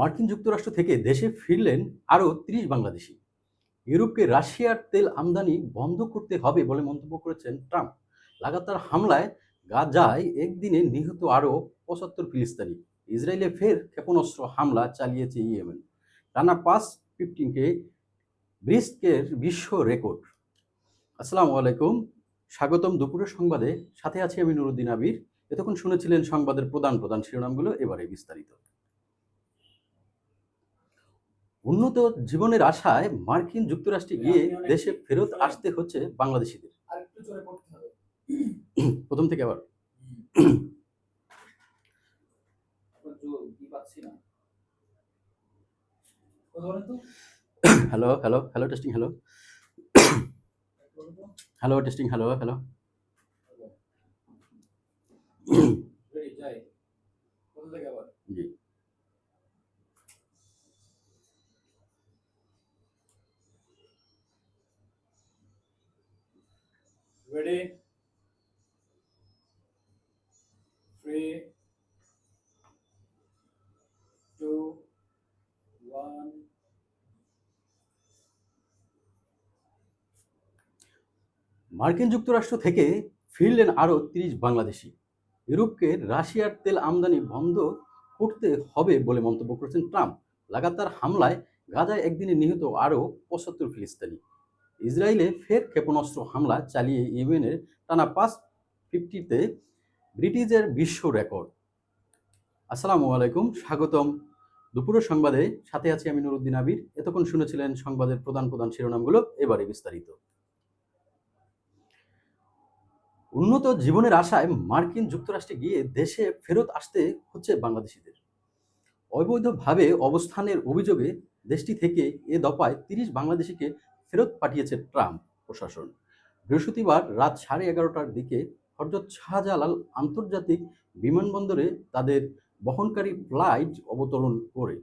মার্কিন যুক্তরাষ্ট্র থেকে দেশে ফিরলেন আরও তিরিশ বাংলাদেশি। ইউরোপকে রাশিয়ার তেল আমদানি বন্ধ করতে হবে বলে মন্তব্য করেছেন ট্রাম্প। লাগাতার হামলায় গাজায় একদিনে নিহত আরও পঁচাত্তর ফিলিস্তানি। ইসরায়েলে ফের ক্ষেপণাস্ত্র হামলা চালিয়েছে ইয়েমেন। টানা পাঁচ ফিফটিনকে ব্রিস্কের বিশ্ব রেকর্ড। আসসালামু আলাইকুম, স্বাগতম দুপুরের সংবাদে। সাথে আছি আমি নুরুদ্দিন আবির। এতক্ষণ শুনেছিলেন সংবাদের প্রধান প্রধান শিরোনামগুলো, এবারে বিস্তারিত। উন্নত জীবনের আশায় মার্কিন যুক্তরাষ্ট্রে গিয়ে দেশে ফেরত আসতে হচ্ছে বাংলাদেশিদের। প্রথম থেকে আবার। Hello hello hello testing hello. Hello testing hello hello. যাই। কোথা থেকে আবার? রেডি থ্রি টু ওয়ান মার্কিন যুক্তরাষ্ট্র থেকে ফিরলেন আরও তিরিশ বাংলাদেশি। ইউরোপকে রাশিয়ার তেল আমদানি বন্ধ করতে হবে বলে মন্তব্য করেছেন ট্রাম্প। লাগাতার হামলায় গাজায় একদিনে নিহত আরও পঁচাত্তর ফিলিস্তিনি। ইসরায়েলে ফের ক্ষেপণাস্ত্র হামলা চালিয়ে ইয়েমেনের টানা পাঁচ ফিফটিতে ব্রিটিশের বিশ্ব রেকর্ড। আসসালামু আলাইকুম, স্বাগতম। দুপুরের সংবাদে সাথে আছি আমি নুরুদ্দিন আবির। এতক্ষণ শুনেছিলেন সংবাদের প্রধান প্রধান শিরোনামগুলো, এবারে বিস্তারিত। উন্নত জীবনের আশায় মার্কিন যুক্তরাষ্ট্রে গিয়ে দেশে ফেরত আসতে হচ্ছে বাংলাদেশিদের। অবৈধভাবে অবস্থানের অভিযোগে দেশটি থেকে এ দফায় তিরিশ বাংলাদেশিকে ফেরত পাঠিয়েছে ট্রাম্প প্রশাসন। বৃহস্পতিবার রাত সাড়ে এগারোটার দিকে হরজত শাহজালাল আন্তর্জাতিক বিমানবন্দরে তাদের বহনকারী ফ্লাইট অবতরণ করে।